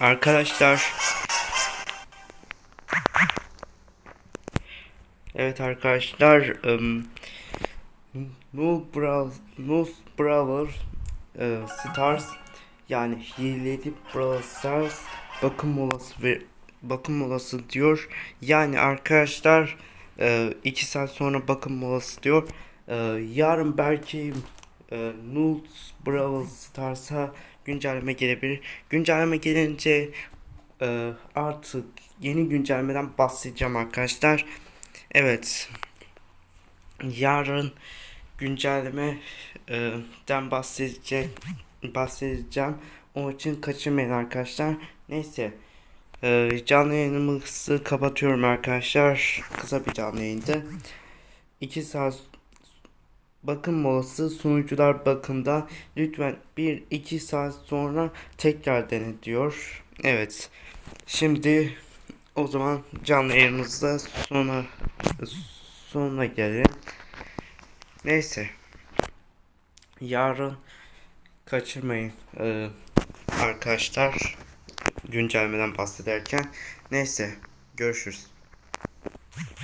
Arkadaşlar. Evet arkadaşlar. Um, Null Brawl, e, Stars yani hileli Brawl Stars bakım molası ve bakım molası diyor. Yani arkadaşlar 2 saat sonra bakım molası diyor. E, yarın belki e, Brawl Stars'a güncelleme gelebilir. Güncelleme gelince e, artık yeni güncellemeden bahsedeceğim arkadaşlar. Evet. Yarın güncellemeden bahsedecek bahsedeceğim. Onun için kaçırmayın arkadaşlar. Neyse. E, canlı yayınımızı kapatıyorum arkadaşlar. Kısa bir canlı yayındı. 2 saat bakım molası sunucular bakımda lütfen 1-2 saat sonra tekrar dene diyor. Evet. Şimdi o zaman canlı yayınımızda sona sonuna gelelim. Neyse. Yarın kaçırmayın ee, arkadaşlar güncellemeden bahsederken. Neyse görüşürüz.